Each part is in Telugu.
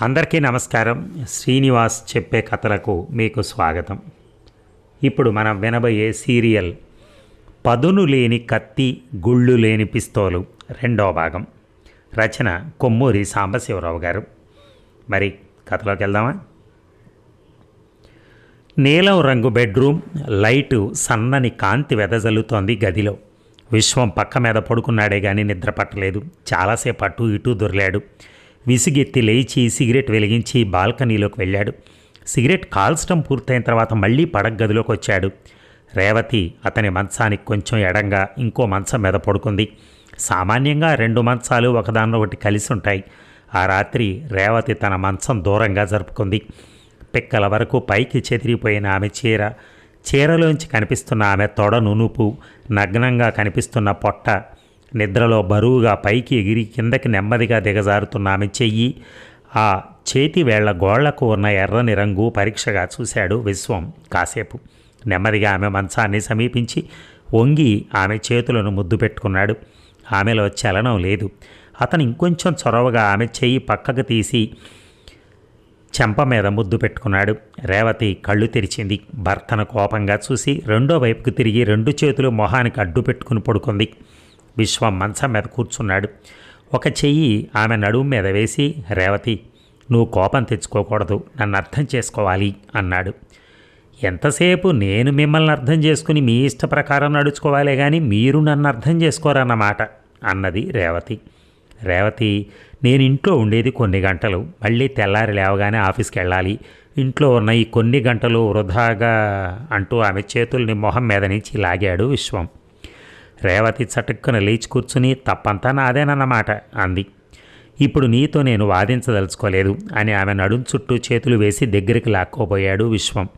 అందరికీ నమస్కారం. శ్రీనివాస్ చెప్పే కథలకు మీకు స్వాగతం. ఇప్పుడు మనం వినబోయే సీరియల్ పదును లేని కత్తి గుళ్ళు లేని పిస్తోలు రెండో భాగం. రచన కొమ్మూరి సాంబశివరావు గారు. మరి కథలోకి వెళ్దామా? నీలం రంగు బెడ్రూమ్ లైటు సన్నని కాంతి వెదజల్లుతోంది గదిలో. విశ్వం పక్క మీద పడుకున్నాడే కానీ నిద్ర పట్టలేదు. చాలాసేపు అటు ఇటు దొరిలాడు. విసిగెత్తి లేచి సిగరెట్ వెలిగించి బాల్కనీలోకి వెళ్ళాడు. సిగరెట్ కాల్చడం పూర్తయిన తర్వాత మళ్ళీ పడగ గదిలోకి వచ్చాడు. రేవతి అతని మంచానికి కొంచెం ఎడంగా ఇంకో మంచం మీద పడుకుంది. సామాన్యంగా రెండు మంచాలు ఒకదాన్నొకటి కలిసి ఉంటాయి. ఆ రాత్రి రేవతి తన మంచం దూరంగా జరుపుకుంది. పిక్కల వరకు పైకి చెదిరిపోయిన ఆమె చీర చీరలోంచి కనిపిస్తున్న ఆమె తొడ నునుపు నగ్నంగా కనిపిస్తున్న పొట్ట నిద్రలో బరువుగా పైకి ఎగిరి కిందకి నెమ్మదిగా దిగజారుతున్న ఆమె చెయ్యి ఆ చేతి వేళ్ళ గోళ్ళకు ఉన్న ఎర్రని రంగు పరీక్షగా చూశాడు విశ్వం కాసేపు. నెమ్మదిగా ఆమె మంచాన్ని సమీపించి వంగి ఆమె చేతులను ముద్దు పెట్టుకున్నాడు. ఆమెలో చలనం లేదు. అతను ఇంకొంచెం చొరవగా ఆమె చెయ్యి పక్కకు తీసి చెంప మీద ముద్దు పెట్టుకున్నాడు. రేవతి కళ్ళు తెరిచింది. భర్తను కోపంగా చూసి రెండో వైపుకు తిరిగి రెండు చేతులు మొహానికి అడ్డు పెట్టుకుని పడుకుంది. విశ్వం మంచం మీద కూర్చున్నాడు. ఒక చెయ్యి ఆమె నడుము మీద వేసి రేవతి నువ్వు కోపం తెచ్చుకోకూడదు నన్ను అర్థం చేసుకోవాలి అన్నాడు. ఎంతసేపు నేను మిమ్మల్ని అర్థం చేసుకుని మీ ఇష్ట ప్రకారం నడుచుకోవాలే కానీ మీరు నన్ను అర్థం చేసుకోరన్నమాట అన్నది రేవతి. రేవతి నేను ఇంట్లో ఉండేది కొన్ని గంటలు మళ్ళీ తెల్లారి లేవగానే ఆఫీస్కి వెళ్ళాలి. ఇంట్లో ఉన్న ఈ కొన్ని గంటలు వృధాగా అంటూ ఆమె చేతుల్ని మొహం మీద నుంచి లాగాడు విశ్వం. రేవతి చటుక్కున లేచి కూర్చుని తప్పంతా నాదేనన్నమాట అంది. ఇప్పుడు నీతో నేను వాదించదలుచుకోలేదు అని ఆమె నడుం చుట్టూ చేతులు వేసి దగ్గరికి లాక్కోబోయాడు విశ్వం.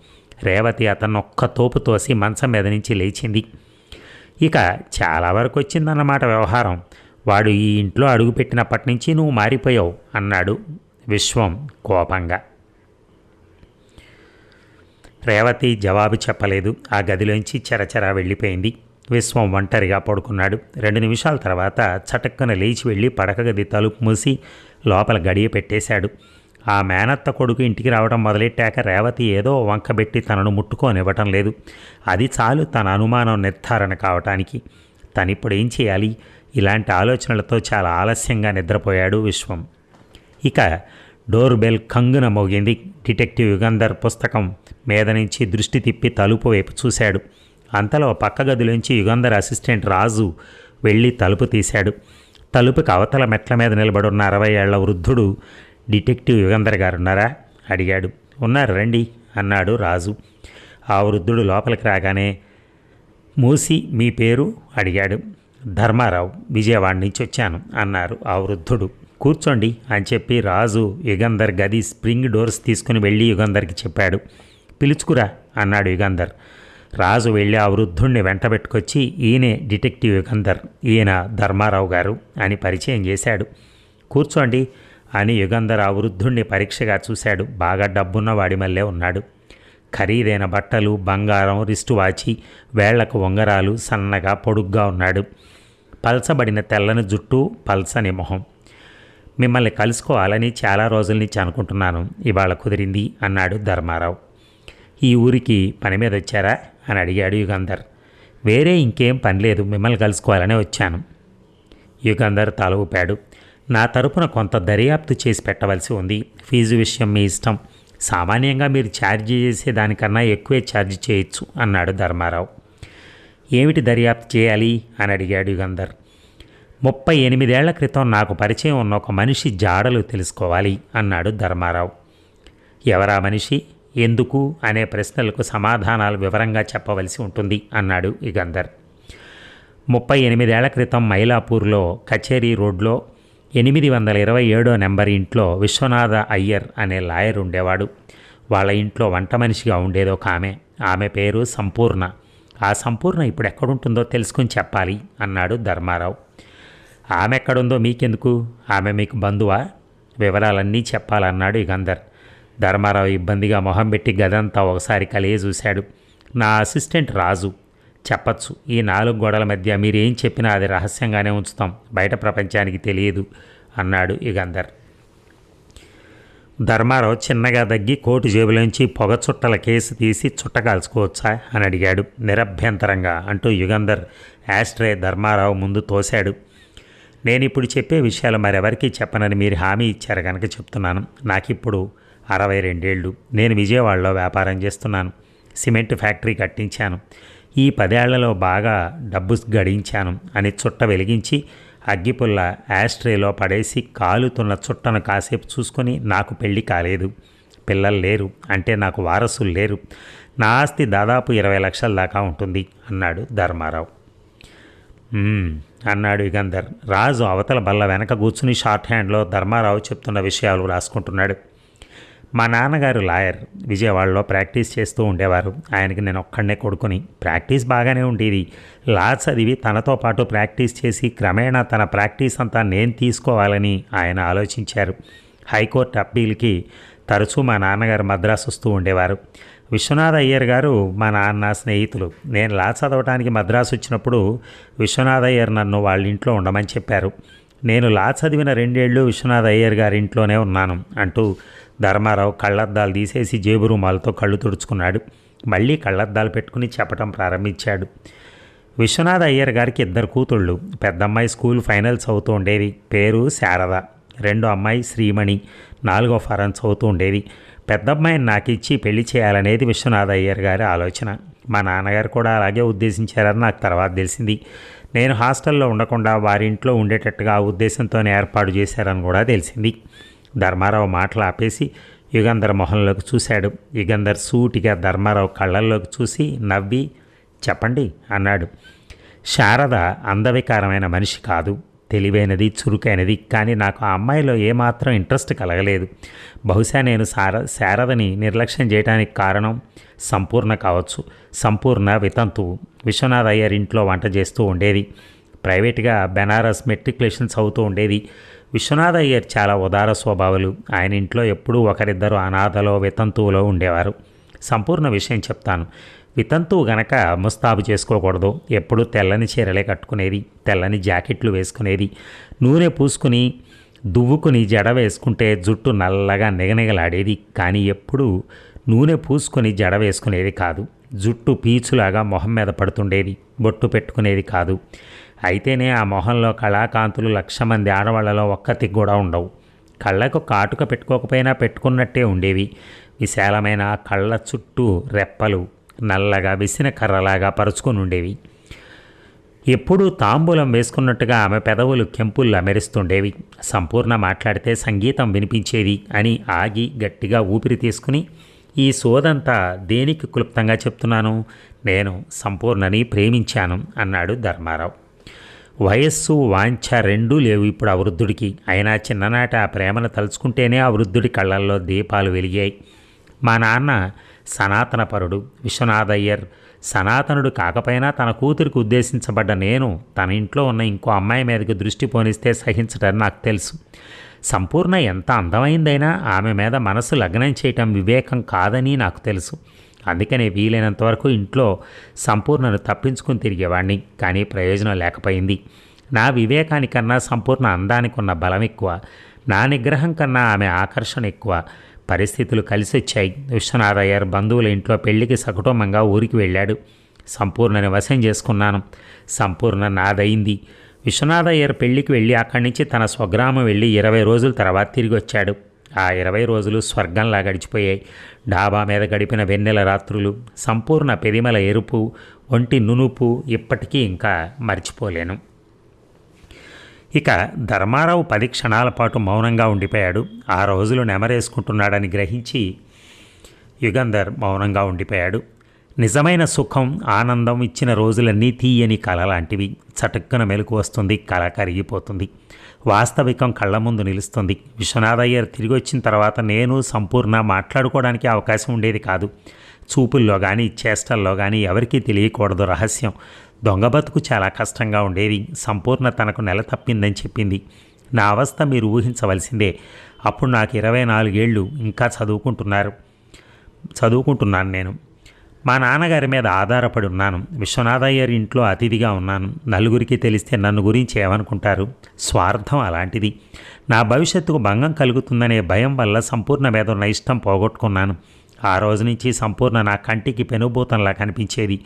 రేవతి అతను ఒక్క తోపు తోసి మంచం మీద నుంచి లేచింది. ఇక చాలా వరకు వచ్చిందన్నమాట వ్యవహారం. వాడు ఈ ఇంట్లో అడుగుపెట్టినప్పటి నుంచి నువ్వు మారిపోయావు అన్నాడు విశ్వం కోపంగా. రేవతి జవాబు చెప్పలేదు. ఆ గదిలోంచి చెరచెర వెళ్ళిపోయింది. విశ్వం ఒంటరిగా పడుకున్నాడు. రెండు నిమిషాల తర్వాత చటక్కన లేచి వెళ్ళి పడకగది తలుపు మూసి లోపల గడియ పెట్టేశాడు. ఆ మేనత్త కొడుకు ఇంటికి రావడం మొదలెట్టాక రేవతి ఏదో వంకబెట్టి తనను ముట్టుకోనివ్వటం లేదు. అది చాలు తన అనుమానం నిర్ధారణ కావటానికి. తనిప్పుడు ఏం చేయాలి? ఇలాంటి ఆలోచనలతో చాలా ఆలస్యంగా నిద్రపోయాడు విశ్వం. ఇక డోర్ బెల్ కంగున మోగింది. డిటెక్టివ్ యుగంధర్ పుస్తకం మీద నుంచి దృష్టి తిప్పి తలుపు వైపు చూశాడు. అంతలో పక్క గదిలోంచి యుగంధర్ అసిస్టెంట్ రాజు వెళ్ళి తలుపు తీశాడు. తలుపుకి అవతల మెట్ల మీద నిలబడున్న అరవై ఏళ్ళ వృద్ధుడు డిటెక్టివ్ యుగంధర్ గారు ఉన్నారా? అడిగాడు. ఉన్నారు రండి అన్నాడు రాజు. ఆ వృద్ధుడు లోపలికి రాగానే మూసి మీ పేరు? అడిగాడు. ధర్మారావు విజయవాడ నుంచి వచ్చాను అన్నారు ఆ వృద్ధుడు. కూర్చోండి అని చెప్పి రాజు యుగంధర్ గది స్ప్రింగ్ డోర్స్ తీసుకుని వెళ్ళి యుగంధర్కి చెప్పాడు. పిలుచుకురా అన్నాడు యుగంధర్. రాజు వెళ్ళి ఆ వృద్ధుణ్ణి వెంటబెట్టుకొచ్చి ఈయనే డిటెక్టివ్ యుగంధర్ ఈయన ధర్మారావు గారు అని పరిచయం చేశాడు. కూర్చోండి అని యుగంధర్ ఆ వృద్ధుణ్ణి పరీక్షగా చూశాడు. బాగా డబ్బున్నవాడి మల్లే ఉన్నాడు. ఖరీదైన బట్టలు బంగారం రిస్టు వాచి వేళ్ళకు ఉంగరాలు సన్నగా పొడుగ్గా ఉన్నాడు. పల్చబడిన తెల్లని జుట్టు పల్సని మొహం. మిమ్మల్ని కలుసుకోవాలని చాలా రోజుల నుంచి అనుకుంటున్నాను. ఇవాళ కుదిరింది అన్నాడు ధర్మారావు. ఈ ఊరికి పని మీద వచ్చారా? అని అడిగాడు యుగంధర్. వేరే ఇంకేం పని లేదు మిమ్మల్ని కలుసుకోవాలనే వచ్చాను. యుగంధర్ తల ఊపాడు. నా తరపున కొంత దర్యాప్తు చేసి పెట్టవలసి ఉంది. ఫీజు విషయం మీ ఇష్టం. సామాన్యంగా మీరు ఛార్జ్ చేసే దానికన్నా ఎక్కువే ఛార్జ్ చేయొచ్చు అన్నాడు ధర్మారావు. ఏమిటి దర్యాప్తు చేయాలి? అని అడిగాడు యుగంధర్. ముప్పై ఎనిమిదేళ్ళ క్రితం నాకు పరిచయం ఉన్న ఒక మనిషి జాడలు తెలుసుకోవాలి అన్నాడు ధర్మారావు. ఎవరా మనిషి? ఎందుకు అనే ప్రశ్నలకు సమాధానాలు వివరంగా చెప్పవలసి ఉంటుంది అన్నాడు ఇగందర్ ముప్పై ఎనిమిదేళ్ళ క్రితం మైలాపూర్లో కచేరీ రోడ్లో ఎనిమిది వందల ఇరవై ఏడో నెంబర్ ఇంట్లో విశ్వనాథ అయ్యర్ అనే లాయర్ ఉండేవాడు. వాళ్ళ ఇంట్లో వంట మనిషిగా ఉండేదో ఒక ఆమె. ఆమె పేరు సంపూర్ణ. ఆ సంపూర్ణ ఇప్పుడు ఎక్కడుంటుందో తెలుసుకుని చెప్పాలి అన్నాడు ధర్మారావు. ఆమె ఎక్కడుందో మీకెందుకు? ఆమె మీకు బంధువా? వివరాలన్నీ చెప్పాలన్నాడు ఇగందర్ ధర్మారావు ఇబ్బందిగా మొహం పెట్టి గదంతా ఒకసారి కలిగే చూశాడు. నా అసిస్టెంట్ రాజు చెప్పచ్చు ఈ నాలుగు గోడల మధ్య మీరేం చెప్పినా అది రహస్యంగానే ఉంచుతాం బయట ప్రపంచానికి తెలియదు అన్నాడు యుగంధర్ ధర్మారావు చిన్నగా దగ్గి కోటు జేబులోంచి పొగ చుట్టల కేసు తీసి చుట్ట కాల్చుకోవచ్చా అని అడిగాడు నిరభ్యంతరంగా అంటూ యుగంధర్ యాస్ట్రే ధర్మారావు ముందు తోశాడు. నేను ఇప్పుడు చెప్పే విషయాలు మరెవరికీ చెప్పనని మీరు హామీ ఇచ్చారు కనుక చెప్తున్నాను. నాకిప్పుడు అరవై రెండేళ్ళు. నేను విజయవాడలో వ్యాపారం చేస్తున్నాను. సిమెంట్ ఫ్యాక్టరీ కట్టించాను. ఈ పదేళ్ళలో బాగా డబ్బు గడించాను అని చుట్ట వెలిగించి అగ్గిపుల్ల యాస్ట్రేలో పడేసి కాలుతున్న చుట్టను కాసేపు చూసుకొని నాకు పెళ్ళి కాలేదు. పిల్లలు లేరు. అంటే నాకు వారసులు లేరు. నా ఆస్తి దాదాపు ఇరవై లక్షల దాకా ఉంటుంది అన్నాడు ధర్మారావు. అన్నాడు యుగంధర్ రాజు అవతల బల్ల వెనక కూర్చుని షార్ట్ హ్యాండ్లో ధర్మారావు చెప్తున్న విషయాలు రాసుకుంటున్నాడు. మా నాన్నగారు లాయర్ విజయవాడలో ప్రాక్టీస్ చేస్తూ ఉండేవారు. ఆయనకి నేను ఒక్కడనే కొడుకుని. ప్రాక్టీస్ బాగానే ఉండేది. లా చదివి తనతో పాటు ప్రాక్టీస్ చేసి క్రమేణా తన ప్రాక్టీస్ అంతా నేను తీసుకోవాలని ఆయన ఆలోచించారు. హైకోర్టు అప్పీల్కి తరచూ మా నాన్నగారు మద్రాసు వస్తూ ఉండేవారు. విశ్వనాథ్ అయ్యర్ గారు మా నాన్న స్నేహితులు. నేను లా చదవడానికి మద్రాసు వచ్చినప్పుడు విశ్వనాథ్ అయ్యర్ నన్ను వాళ్ళ ఇంట్లో ఉండమని చెప్పారు. నేను లా చదివిన రెండేళ్ళు విశ్వనాథ్ అయ్యర్ గారి ఇంట్లోనే ఉన్నాను అంటూ ధర్మారావు కళ్ళద్దాలు తీసేసి జేబు రుమాలతో కళ్ళు తుడుచుకున్నాడు. మళ్ళీ కళ్ళద్దాలు పెట్టుకుని చెప్పటం ప్రారంభించాడు. విశ్వనాథ్ అయ్యర్ గారికి ఇద్దరు కూతుళ్ళు. పెద్దమ్మాయి స్కూల్ ఫైనల్స్ అవుతూ ఉండేది. పేరు శారద. రెండో అమ్మాయి శ్రీమణి. నాలుగో ఫారం అవుతూ ఉండేది. పెద్దమ్మాయిని నాకు ఇచ్చి పెళ్ళి చేయాలనేది విశ్వనాథ్ అయ్యర్ గారి ఆలోచన. మా నాన్నగారు కూడా అలాగే ఉద్దేశించారని నాకు తర్వాత తెలిసింది. నేను హాస్టల్లో ఉండకుండా వారి ఇంట్లో ఉండేటట్టుగా ఆ ఉద్దేశంతోనే ఏర్పాటు చేశారని కూడా తెలిసింది. ధర్మారావు మాటలు ఆపేసి యుగంధర్ మొహంలోకి చూశాడు. యుగంధర్ సూటిగా ధర్మారావు కళ్ళల్లోకి చూసి నవ్వి చెప్పండి అన్నాడు. శారద అందవికారమైన మనిషి కాదు. తెలివైనది చురుకైనది కానీ నాకు ఆ అమ్మాయిలో ఏమాత్రం ఇంట్రెస్ట్ కలగలేదు. బహుశా నేను శార శారదని నిర్లక్ష్యం చేయడానికి కారణం సంపూర్ణ కావచ్చు. సంపూర్ణ వితంతువు విశ్వనాథ్ అయ్యర్ ఇంట్లో వంట చేస్తూ ఉండేది. ప్రైవేట్గా బెనారస్ మెట్రికులేషన్ చదువుతూ ఉండేది. విశ్వనాథ్ అయ్యర్ చాలా ఉదార స్వభావులు. ఆయన ఇంట్లో ఎప్పుడూ ఒకరిద్దరు అనాథలో వితంతువులో ఉండేవారు. సంపూర్ణ విషయం చెప్తాను. వితంతువు గనక ముస్తాబు చేసుకోకూడదు. ఎప్పుడూ తెల్లని చీరలే కట్టుకునేది తెల్లని జాకెట్లు వేసుకునేది. నూనె పూసుకుని దువ్వుకుని జడ వేసుకుంటే జుట్టు నల్లగా నిగనిగలాడేది. కానీ ఎప్పుడూ నూనె పూసుకొని జడ వేసుకునేది కాదు. జుట్టు పీచులాగా మొహం మీద పడుతుండేది. బొట్టు పెట్టుకునేది కాదు. అయితేనే ఆ మొహంలో కళాకాంతులు లక్ష మంది ఆడవాళ్ళలో ఒక్కతికి కూడా ఉండవు. కళ్ళకు కాటుక పెట్టుకోకపోయినా పెట్టుకున్నట్టే ఉండేవి. విశాలమైన కళ్ళ చుట్టూ రెప్పలు నల్లగా విసిన కర్రలాగా పరుచుకొని ఉండేవి. ఎప్పుడూ తాంబూలం వేసుకున్నట్టుగా ఆమె పెదవులు కెంపుల్లా మెరుస్తుండేవి. సంపూర్ణ మాట్లాడితే సంగీతం వినిపించేది అని ఆగి గట్టిగా ఊపిరి తీసుకుని ఈ సోదంతా దేనికి క్లుప్తంగా చెప్తున్నాను? నేను సంపూర్ణని ప్రేమించాను అన్నాడు ధర్మారావు. వయస్సు వాంఛ రెండూ లేవు ఇప్పుడు ఆ వృద్ధుడికి. అయినా చిన్ననాట ఆ ప్రేమను తలుచుకుంటేనే ఆ వృద్ధుడి కళ్ళల్లో దీపాలు వెలిగాయి. మా నాన్న సనాతనపరుడు విశ్వనాథయ్యర్. సనాతనుడు కాకపోయినా తన కూతురికి ఉద్దేశించబడ్డ నేను తన ఇంట్లో ఉన్న ఇంకో అమ్మాయి మీదకి దృష్టి పోనిస్తే సహించడని నాకు తెలుసు. సంపూర్ణ ఎంత అందమైందైనా ఆమె మీద మనసు లగ్నం చేయటం వివేకం కాదని నాకు తెలుసు. అందుకనే వీలైనంత వరకు ఇంట్లో సంపూర్ణను తప్పించుకుని తిరిగేవాడిని కానీ ప్రయోజనం లేకపోయింది. నా వివేకానికన్నా సంపూర్ణ అందానికి ఉన్న బలం ఎక్కువ. నా నిగ్రహం కన్నా ఆమె ఆకర్షణ ఎక్కువ. పరిస్థితులు కలిసి వచ్చాయి విశ్వనాథయ్యర్ బంధువుల ఇంట్లో పెళ్ళికి సకుటుంబంగా ఊరికి వెళ్ళాడు. సంపూర్ణని వశం చేసుకున్నాను. సంపూర్ణ నాదయింది విశ్వనాథయ్యర్ పెళ్ళికి వెళ్ళి అక్కడి నుంచి తన స్వగ్రామం వెళ్ళి ఇరవై రోజుల తర్వాత తిరిగి వచ్చాడు ఆ ఇరవై రోజులు స్వర్గంలా గడిచిపోయాయి. డాబా మీద గడిపిన వెన్నెల రాత్రులు సంపూర్ణ పెదిమల ఎరుపు ఒంటి నునుపు ఇప్పటికీ ఇంకా మర్చిపోలేను. ఇక ధర్మారావు పది క్షణాల పాటు మౌనంగా ఉండిపోయాడు. ఆ రోజులు నెమరేసుకుంటున్నాడని గ్రహించి యుగంధర్ మౌనంగా ఉండిపోయాడు. నిజమైన సుఖం ఆనందం ఇచ్చిన రోజులన్నీ తీయని కళ లాంటివి చటుక్కున మెలకు వస్తుంది కళ కరిగిపోతుంది. వాస్తవికం కళ్ళ ముందు నిలుస్తుంది. విశ్వనాథయ్యర్ తిరిగి వచ్చిన తర్వాత నేను సంపూర్ణ మాట్లాడుకోవడానికి అవకాశం ఉండేది కాదు. చూపుల్లో కానీ చేష్టల్లో కానీ ఎవరికీ తెలియకూడదు రహస్యం. దొంగ బతుకు చాలా కష్టంగా ఉండేది. సంపూర్ణ తనకు నెల తప్పిందని చెప్పింది. నా అవస్థ మీరు ఊహించవలసిందే. అప్పుడు నాకు ఇరవై నాలుగేళ్ళు ఇంకా చదువుకుంటున్నారు. చదువుకుంటున్నాను నేను. మా నాన్నగారి మీద ఆధారపడి ఉన్నాను. విశ్వనాథయ్యర్ ఇంట్లో అతిథిగా ఉన్నాను. నలుగురికి తెలిస్తే నన్ను గురించి ఏమనుకుంటారు? స్వార్థం అలాంటిది. నా భవిష్యత్తుకు భంగం కలుగుతుందనే భయం వల్ల సంపూర్ణ మీద ఉన్న ఇష్టం పోగొట్టుకున్నాను. ఆ రోజు నుంచి సంపూర్ణ నా కంటికి పెనుభూతంలా కనిపించేది.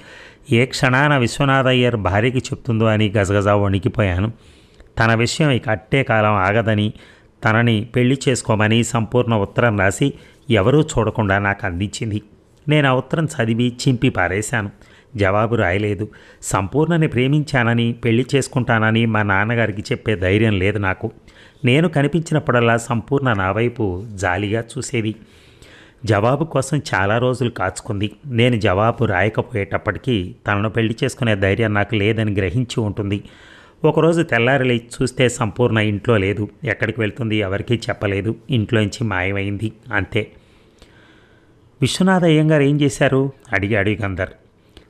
ఏ క్షణాన విశ్వనాథయ్యర్ భార్యకి చెప్తుందో అని గజగజ వణికిపోయాను. తన విషయం ఇక అట్టే కాలం ఆగదని తనని పెళ్ళి చేసుకోమని సంపూర్ణ ఉత్తరం రాసి ఎవరూ చూడకుండా నాకు అందించింది. నేను ఆ ఉత్తరం చదివి చింపి పారేశాను. జవాబు రాయలేదు. సంపూర్ణని ప్రేమించానని పెళ్ళి చేసుకుంటానని మా నాన్నగారికి చెప్పే ధైర్యం లేదు నాకు. నేను కనిపించినప్పుడల్లా సంపూర్ణ నా వైపు జాలిగా చూసేది. జవాబు కోసం చాలా రోజులు కాచుకుంది. నేను జవాబు రాయకపోయేటప్పటికీ తనను పెళ్ళి చేసుకునే ధైర్యం నాకు లేదని గ్రహించి ఉంటుంది. ఒకరోజు తెల్లారి చూస్తే సంపూర్ణ ఇంట్లో లేదు. ఎక్కడికి వెళ్తుంది ఎవరికీ చెప్పలేదు. ఇంట్లోంచి మాయమైంది. అంతే. విశ్వనాథ అయ్యంగారు ఏం చేశారు? అడిగాడు గంధర్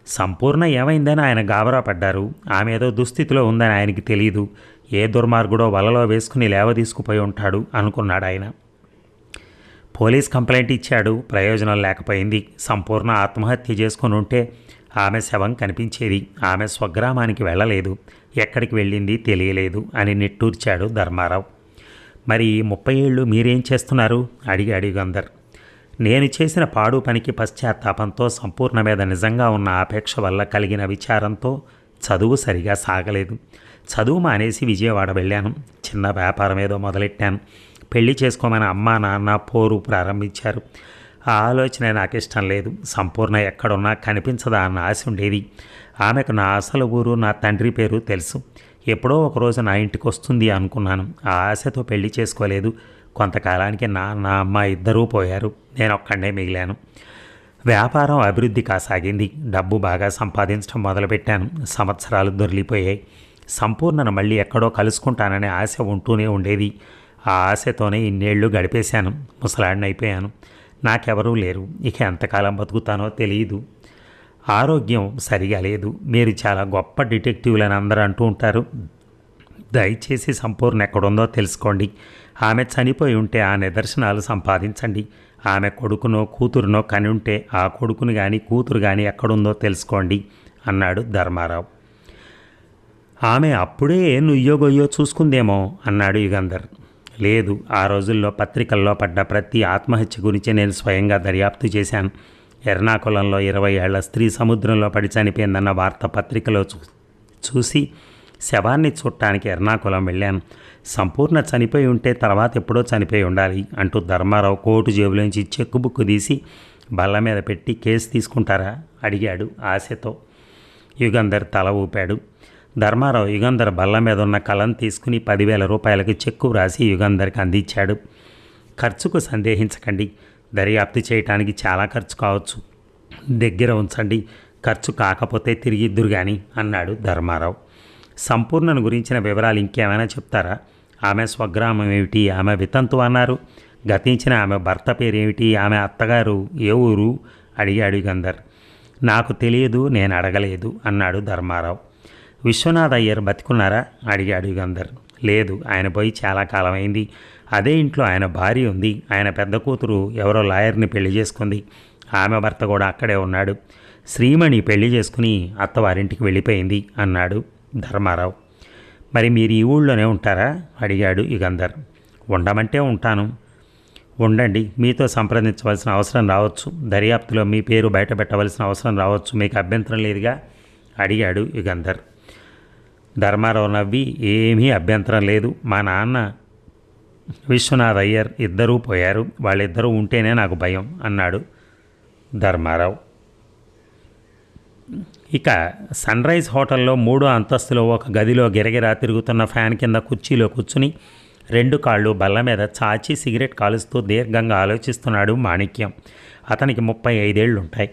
సంపూర్ణ ఏమైందని ఆయన గాబరా పడ్డారు. ఆమె ఏదో దుస్థితిలో ఉందని ఆయనకి తెలియదు ఏ దుర్మార్గుడో వలలో వేసుకుని లేవ తీసుకుపోయి ఉంటాడు అనుకున్నాడు ఆయన. పోలీస్ కంప్లైంట్ ఇచ్చాడు. ప్రయోజనం లేకపోయింది. సంపూర్ణ ఆత్మహత్య చేసుకుని ఉంటే ఆమె శవం కనిపించేది. ఆమె స్వగ్రామానికి వెళ్ళలేదు. ఎక్కడికి వెళ్ళింది తెలియలేదు అని నిట్టూర్చాడు ధర్మారావు. మరి ముప్పై ఏళ్ళు మీరేం చేస్తున్నారు? అడిగాడు గంధర్ నేను చేసిన పాడు పనికి పశ్చాత్తాపంతో సంపూర్ణ మీద నిజంగా ఉన్న ఆపేక్ష వల్ల కలిగిన విచారంతో చదువు సరిగా సాగలేదు. చదువు మానేసి విజయవాడ వెళ్ళాను. చిన్న వ్యాపారం ఏదో మొదలెట్టాను. పెళ్ళి చేసుకోమని అమ్మా నాన్న పోరు ప్రారంభించారు. ఆ ఆలోచన నాకు ఇష్టం లేదు. సంపూర్ణ ఎక్కడున్నా కనిపించదా అన్న ఆశ ఉండేది. ఆమెకు నా అసలు ఊరు నా తండ్రి పేరు తెలుసు. ఎప్పుడో ఒకరోజు నా ఇంటికి వస్తుంది అనుకున్నాను. ఆ ఆశతో పెళ్ళి చేసుకోలేదు. కొంతకాలానికి నా నా అమ్మ ఇద్దరూ పోయారు. నేను ఒక్కడే మిగిలాను. వ్యాపారం అభివృద్ధి కాసాగింది. డబ్బు బాగా సంపాదించడం మొదలుపెట్టాను. సంవత్సరాలు దొరికిపోయాయి. సంపూర్ణను మళ్ళీ ఎక్కడో కలుసుకుంటాననే ఆశ ఉంటూనే ఉండేది. ఆ ఆశతోనే ఇన్నేళ్ళు గడిపేశాను. ముసలాడినైపోయాను. అయిపోయాను నాకెవరూ లేరు. ఇక ఎంతకాలం బతుకుతానో తెలియదు ఆరోగ్యం సరిగా లేదు. మీరు చాలా గొప్ప డిటెక్టివ్లని అందరూ అంటూ ఉంటారు. దయచేసి సంపూర్ణ ఎక్కడుందో తెలుసుకోండి. ఆమె చనిపోయి ఉంటే ఆ నిదర్శనాలు సంపాదించండి. ఆమె కొడుకునో కూతురునో కని ఉంటే ఆ కొడుకుని కానీ కూతురు కానీ ఎక్కడుందో తెలుసుకోండి అన్నాడు ధర్మారావు. ఆమె అప్పుడే నుయ్యో గొయ్యో చూసుకుందేమో అన్నాడు యుగంధర్. లేదు ఆ రోజుల్లో పత్రికల్లో పడ్డ ప్రతి ఆత్మహత్య గురించి నేను స్వయంగా దర్యాప్తు చేశాను. ఎర్నాకుళంలో ఇరవై ఏళ్ళ స్త్రీ సముద్రంలో పడి చనిపోయిందన్న వార్త పత్రికలో చూ చూసి శవాన్ని చూడటానికి ఎర్నాకుళం వెళ్ళాను. సంపూర్ణ చనిపోయి ఉంటే తర్వాత ఎప్పుడో చనిపోయి ఉండాలి అంటూ ధర్మారావు కోటు జేబులోంచి చెక్కు బుక్కు తీసి బల్ల మీద పెట్టి కేసు తీసుకుంటారా అడిగాడు ఆశతో. యుగంధర్ తల ఊపాడు. ధర్మారావు యుగంధర్ బల్ల మీద ఉన్న కలం తీసుకుని పదివేల రూపాయలకి చెక్కు వ్రాసి యుగంధర్కి అందించాడు. ఖర్చుకు సందేహించకండి. దర్యాప్తు చేయటానికి చాలా ఖర్చు కావచ్చు. దగ్గర ఉంచండి. ఖర్చు కాకపోతే తిరిగి ఇద్దురు కానీ అన్నాడు ధర్మారావు. సంపూర్ణను గురించిన వివరాలు ఇంకేమైనా చెప్తారా? ఆమె స్వగ్రామం ఏమిటి? ఆమె వితంతు అన్నారు. గతించిన ఆమె భర్త పేరేమిటి? ఆమె అత్తగారు ఏ ఊరు? అడిగాడు గంధర్. నాకు తెలియదు నేను అడగలేదు అన్నాడు ధర్మారావు. విశ్వనాథ్ అయ్యర్ బతికున్నారా? అడిగాడు యుగంధర్ లేదు ఆయన పోయి చాలా కాలమైంది. అదే ఇంట్లో ఆయన భార్య ఉంది. ఆయన పెద్ద కూతురు ఎవరో లాయర్ని పెళ్ళి చేసుకుంది. ఆమె భర్త కూడా అక్కడే ఉన్నాడు. శ్రీమణి పెళ్ళి చేసుకుని అత్తవారింటికి వెళ్ళిపోయింది అన్నాడు ధర్మారావు. మరి మీరు ఈ ఊళ్ళోనే ఉంటారా? అడిగాడు యుగంధర్ ఉండమంటే ఉంటాను. ఉండండి మీతో సంప్రదించవలసిన అవసరం రావచ్చు. దర్యాప్తులో మీ పేరు బయట పెట్టవలసిన అవసరం రావచ్చు. మీకు అభ్యంతరం లేదుగా? అడిగాడు యుగంధర్ ధర్మారావు నవ్వి ఏమీ అభ్యంతరం లేదు. మా నాన్న విశ్వనాథ్ అయ్యర్ ఇద్దరూ పోయారు. వాళ్ళిద్దరూ ఉంటేనే నాకు భయం అన్నాడు ధర్మారావు. ఇక సన్ రైజ్ హోటల్లో మూడో అంతస్తులో ఒక గదిలో గిరగిరా తిరుగుతున్న ఫ్యాన్ కింద కుర్చీలో కూర్చుని రెండు కాళ్ళు బల్ల మీద చాచి సిగరెట్ కాలుస్తూ దీర్ఘంగా ఆలోచిస్తున్నాడు మాణిక్యం. అతనికి ముప్పై ఐదేళ్ళుంటాయి.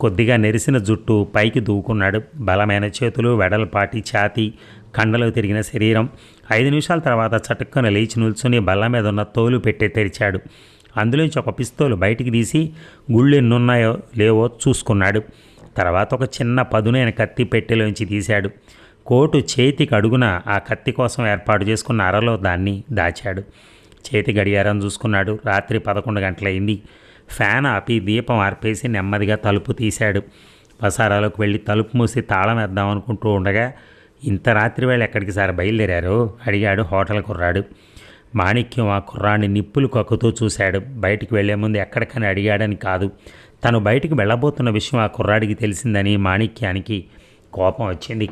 కొద్దిగా నెరిసిన జుట్టు పైకి దూకున్నాడు. బలమైన చేతులు వెడల్పాటి ఛాతి కండలు తిరిగిన శరీరం. ఐదు నిమిషాల తర్వాత చటుక్కన లేచి నిల్చుని బల్ల మీద ఉన్న తోలు పెట్టి తెరిచాడు. అందులోంచి ఒక పిస్తోలు బయటికి తీసి గుళ్ళు ఎన్నున్నాయో లేవో చూసుకున్నాడు. తర్వాత ఒక చిన్న పదునైన కత్తి పెట్టెలోంచి తీశాడు. కోటు చేతికి అడుగున ఆ కత్తి కోసం ఏర్పాటు చేసుకున్న అరలో దాన్ని దాచాడు. చేతి గడియారం చూసుకున్నాడు. రాత్రి పదకొండు గంటలైంది. ఫ్యాన్ ఆపి దీపం ఆర్పేసి నెమ్మదిగా తలుపు తీశాడు. వసారాలోకి వెళ్ళి తలుపు మూసి తాళం వేద్దాం అనుకుంటూ ఉండగా ఇంత రాత్రి వేళ ఎక్కడికి సార్ బయలుదేరారు? అడిగాడు హోటల్ కుర్రాడు. మాణిక్యం ఆ కుర్రాన్ని నిప్పులు కక్కుతూ చూశాడు. బయటికి వెళ్ళే ముందు ఎక్కడికని అడిగాడని కాదు. తను బయటికి వెళ్ళబోతున్న విషయం ఆ కుర్రాడికి తెలిసిందని మాణిక్యానికి కోపం వచ్చింది.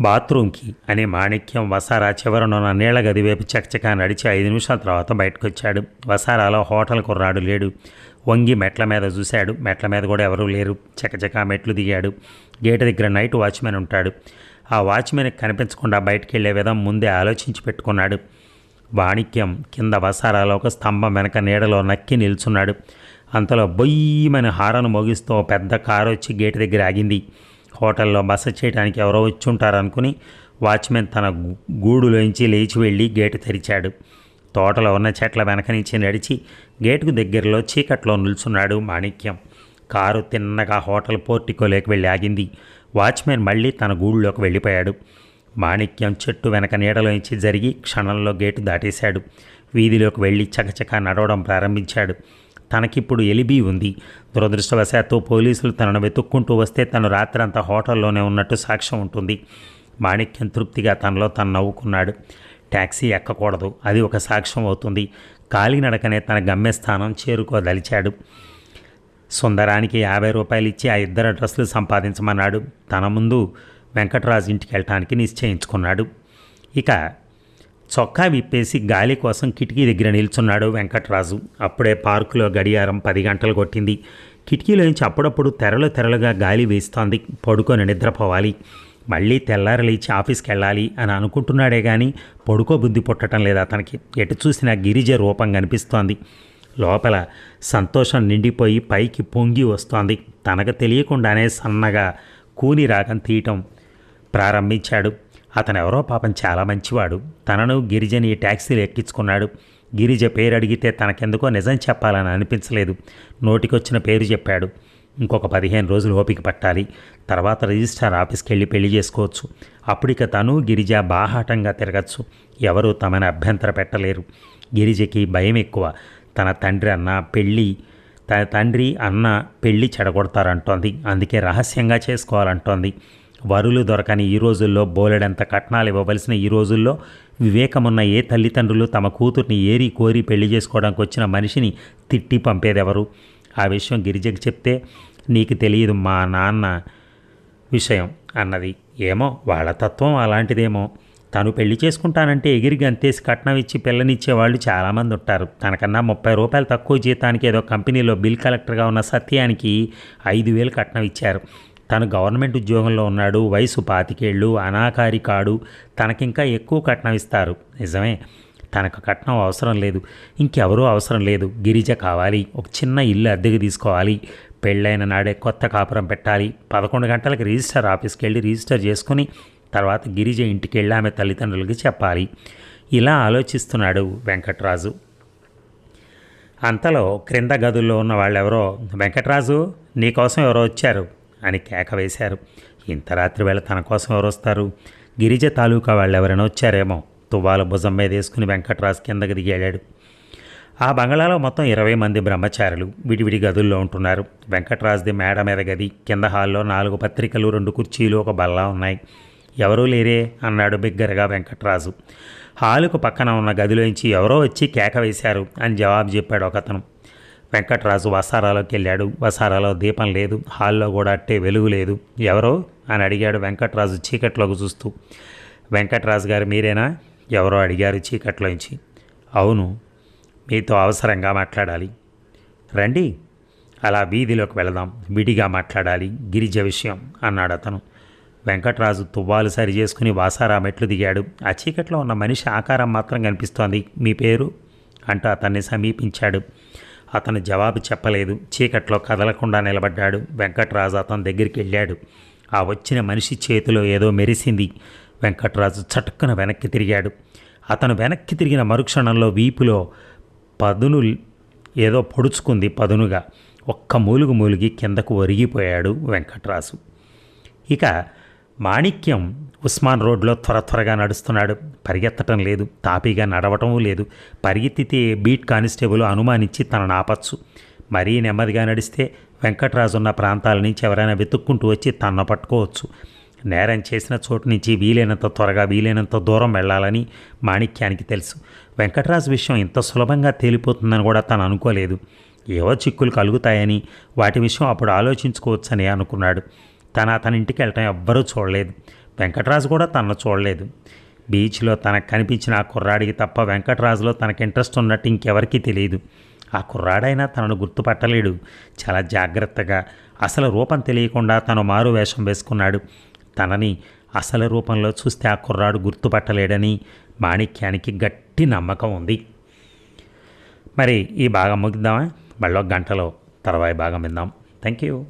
బాత్రూమ్కి అనే మాణిక్యం వసారా చివరనున్న నీళ్ళ గది వైపు చకచకా నడిచి ఐదు నిమిషాల తర్వాత బయటకు వచ్చాడు వసారాలో హోటల్ కుర్రాడు లేడు. వంగి మెట్ల మీద చూశాడు. మెట్ల మీద కూడా ఎవరూ లేరు. చకచకా మెట్లు దిగాడు. గేటు దగ్గర నైట్ వాచ్మెన్ ఉంటాడు. ఆ వాచ్మెన్ కనిపించకుండా బయటికి వెళ్ళే విధం ముందే ఆలోచించి పెట్టుకున్నాడు. వాణిక్యం కింద వసారాలో ఒక స్తంభం వెనక నీడలో నక్కి నిల్చున్నాడు. అంతలో బొయ్యమని హారను మోగిస్తూ పెద్ద కారు వచ్చి గేటు దగ్గర ఆగింది. హోటల్లో బస చేయడానికి ఎవరో వచ్చి ఉంటారనుకుని వాచ్మెన్ తన గూడులోంచి లేచి వెళ్ళి గేటు తెరిచాడు. తోటలో ఉన్న చెట్ల వెనక నుంచి నడిచి గేటుకు దగ్గరలో చీకట్లో నిల్చున్నాడు మాణిక్యం. కారు తిన్నగా హోటల్ పోర్టికోలోకి వెళ్ళి ఆగింది. వాచ్మెన్ మళ్ళీ తన గూళ్ళోకి వెళ్ళిపోయాడు. మాణిక్యం చెట్టు వెనక నీడలోంచి జరిగి క్షణంలో గేటు దాటేశాడు. వీధిలోకి వెళ్ళి చకచకా నడవడం ప్రారంభించాడు. తనకిప్పుడు ఎలిబి ఉంది. దురదృష్టవశాత్తు పోలీసులు తనను వెతుక్కుంటూ వస్తే తను రాత్రంతా హోటల్లోనే ఉన్నట్టు సాక్ష్యం ఉంటుంది. మాణిక్యం తృప్తిగా తనలో తను నవ్వుకున్నాడు. ట్యాక్సీ ఎక్కకూడదు. అది ఒక సాక్ష్యం అవుతుంది. కాలినడకనే తన గమ్యస్థానం చేరుకోదలిచాడు. సుందరానికి యాభై రూపాయలు ఇచ్చి ఆ ఇద్దరు డ్రస్సులు సంపాదించమన్నాడు. తన ముందు వెంకటరాజు ఇంటికి వెళ్ళటానికి నిశ్చయించుకున్నాడు. ఇక చొక్కా విప్పేసి గాలి కోసం కిటికీ దగ్గర నిల్చున్నాడు వెంకట్రాజు. అప్పుడే పార్కులో గడియారం పది గంటలు కొట్టింది. కిటికీలోంచి అప్పుడప్పుడు తెరలు తెరలుగా గాలి వేస్తోంది. పడుకొని నిద్రపోవాలి. మళ్ళీ తెల్లారలేచి ఆఫీస్కి వెళ్ళాలి అని అనుకుంటున్నాడే కానీ పడుకో బుద్ధి పుట్టడం లేదు అతనికి. ఎటు చూసినా గిరిజ రూపం కనిపిస్తోంది. లోపల సంతోషం నిండిపోయి పైకి పొంగి వస్తోంది. తనకు తెలియకుండానే సన్నగా కూని రాగం తీయటం ప్రారంభించాడు. అతనెవరో పాపం చాలా మంచివాడు. తనను గిరిజని ట్యాక్సీలు ఎక్కించుకున్నాడు. గిరిజ పేరు అడిగితే తనకెందుకో నిజం చెప్పాలని అనిపించలేదు. నోటికొచ్చిన పేరు చెప్పాడు. ఇంకొక పదిహేను రోజులు ఓపిక పట్టాలి. తర్వాత రిజిస్ట్రార్ ఆఫీస్కి వెళ్ళి పెళ్ళి చేసుకోవచ్చు. అప్పుడిక తను గిరిజ బాహాటంగా తిరగచ్చు. ఎవరూ తమని అభ్యంతర పెట్టలేరు. గిరిజకి భయం ఎక్కువ. తన తండ్రి అన్న పెళ్ళి తన తండ్రి అన్న పెళ్ళి చెడగొడతారంటోంది. అందుకే రహస్యంగా చేసుకోవాలంటోంది. వరులు దొరకని ఈ రోజుల్లో బోలెడంత కట్నాలు ఇవ్వవలసిన ఈ రోజుల్లో వివేకమున్న ఏ తల్లిదండ్రులు తమ కూతుర్ని ఏరి కోరి పెళ్ళి చేసుకోవడానికి వచ్చిన మనిషిని తిట్టి పంపేదెవరు? ఆ విషయం గిరిజకి చెప్తే నీకు తెలియదు మా నాన్న విషయం అన్నది. ఏమో వాళ్ళ తత్వం అలాంటిదేమో. తను పెళ్ళి చేసుకుంటానంటే ఎగిరి గంతేసి కట్నం ఇచ్చి పిల్లనిచ్చేవాళ్ళు చాలామంది ఉంటారు. తనకన్నా ముప్పై రూపాయలు తక్కువ జీతానికి ఏదో కంపెనీలో బిల్ కలెక్టర్గా ఉన్న సత్యానికి ఐదు వేలు కట్నం ఇచ్చారు. తను గవర్నమెంట్ ఉద్యోగంలో ఉన్నాడు వయసు పాతికేళ్ళు అనాకారి కాడు తనకింకా ఎక్కువ కట్నం ఇస్తారు. నిజమే తనకు కట్నం అవసరం లేదు. ఇంకెవరూ అవసరం లేదు. గిరిజ కావాలి. ఒక చిన్న ఇల్లు అద్దెకు తీసుకోవాలి. పెళ్ళైన నాడే కొత్త కాపురం పెట్టాలి. పదకొండు గంటలకు రిజిస్టర్ ఆఫీస్కి వెళ్ళి రిజిస్టర్ చేసుకుని తర్వాత గిరిజ ఇంటికి వెళ్ళి ఆమె తల్లిదండ్రులకి చెప్పాలి. ఇలా ఆలోచిస్తున్నాడు వెంకట్రాజు. అంతలో క్రింద గదుల్లో ఉన్న వాళ్ళెవరో వెంకట్రాజు నీకోసం ఎవరో వచ్చారు. అని కేక వేశారు. ఇంత రాత్రి వేళ తన కోసం ఎవరు వస్తారు గిరిజ తాలూకా వాళ్ళు ఎవరైనా వచ్చారేమో? తువ్వాల భుజం మీద వేసుకుని వెంకట్రాజు కిందకి దిగాడాడు ఆ బంగళాలో మొత్తం ఇరవై మంది బ్రహ్మచారులు విడివిడి గదుల్లో ఉంటున్నారు. వెంకట్రాజ్ది మేడ మీద గది కింద హాల్లో నాలుగు పత్రికలు రెండు కుర్చీలు ఒక బల్లా ఉన్నాయి. ఎవరూ లేరే అన్నాడు బిగ్గరగా వెంకట్రాజు. హాలుకు పక్కన ఉన్న గదిలోంచి ఎవరో వచ్చి కేక వేశారు అని జవాబు చెప్పాడు ఒకతను. వెంకట్రాజు వసారాలోకి వెళ్ళాడు. వసారాలో దీపం లేదు. హాల్లో కూడా అట్టే వెలుగు లేదు. ఎవరో? అని అడిగాడు వెంకట్రాజు చీకట్లోకి చూస్తూ. వెంకట్రాజు గారు మీరేనా? ఎవరో అడిగారు చీకట్లోంచి. అవును మీతో అవసరంగా మాట్లాడాలి. రండి అలా వీధిలోకి వెళదాం. విడిగా మాట్లాడాలి. గిరిజ విషయం అన్నాడు అతను. వెంకట్రాజు తువ్వాలు సరి చేసుకుని వాసారా మెట్లు దిగాడు. ఆ చీకట్లో ఉన్న మనిషి ఆకారం మాత్రం కనిపిస్తోంది. మీ పేరు? అంటూ అతన్ని సమీపించాడు. అతను జవాబు చెప్పలేదు. చీకట్లో కదలకుండా నిలబడ్డాడు. వెంకట్రాజు అతని దగ్గరికి వెళ్ళాడు. ఆ వచ్చిన మనిషి చేతిలో ఏదో మెరిసింది. వెంకట్రాజు చటుక్కున వెనక్కి తిరిగాడు. అతను వెనక్కి తిరిగిన మరుక్షణంలో వీపులో పదును ఏదో పొడుచుకుంది పదునుగా. ఒక్క మూలుగు మూలిగి కిందకు ఒరిగిపోయాడు వెంకట్రాజు. ఇక మాణిక్యం ఉస్మాన్ రోడ్లో త్వర త్వరగా నడుస్తున్నాడు. పరిగెత్తటం లేదు. తాపీగా నడవటం లేదు. పరిగెత్తితే బీట్ కానిస్టేబుల్ అనుమానించి తనను ఆపచ్చు. మరీ నెమ్మదిగా నడిస్తే వెంకట్రాజు ఉన్న ప్రాంతాల నుంచి ఎవరైనా వెతుక్కుంటూ వచ్చి తన పట్టుకోవచ్చు. నేరం చేసిన చోటు నుంచి వీలైనంత త్వరగా వీలైనంత దూరం వెళ్ళాలని మాణిక్యానికి తెలుసు. వెంకట్రాజు విషయం ఇంత సులభంగా తేలిపోతుందని కూడా తను అనుకోలేదు. ఏవో చిక్కులు కలుగుతాయని వాటి విషయం అప్పుడు ఆలోచించుకోవచ్చని అనుకున్నాడు. తన అతని ఇంటికి వెళ్ళటం ఎవ్వరూ చూడలేదు. వెంకటరాజు కూడా తనను చూడలేదు. బీచ్లో తనకు కనిపించిన ఆ కుర్రాడికి తప్ప వెంకటరాజులో తనకు ఇంట్రెస్ట్ ఉన్నట్టు ఇంకెవరికీ తెలియదు. ఆ కుర్రాడైనా తనను గుర్తుపట్టలేడు. చాలా జాగ్రత్తగా అసలు రూపం తెలియకుండా తను మారు వేషం వేసుకున్నాడు. తనని అసలు రూపంలో చూస్తే ఆ కుర్రాడు గుర్తుపట్టలేడని మాణిక్యానికి గట్టి నమ్మకం ఉంది. మరి ఈ భాగం ముగిద్దామా? మళ్ళీ ఒక గంటలో తర్వాయి భాగం విందాం. Thank you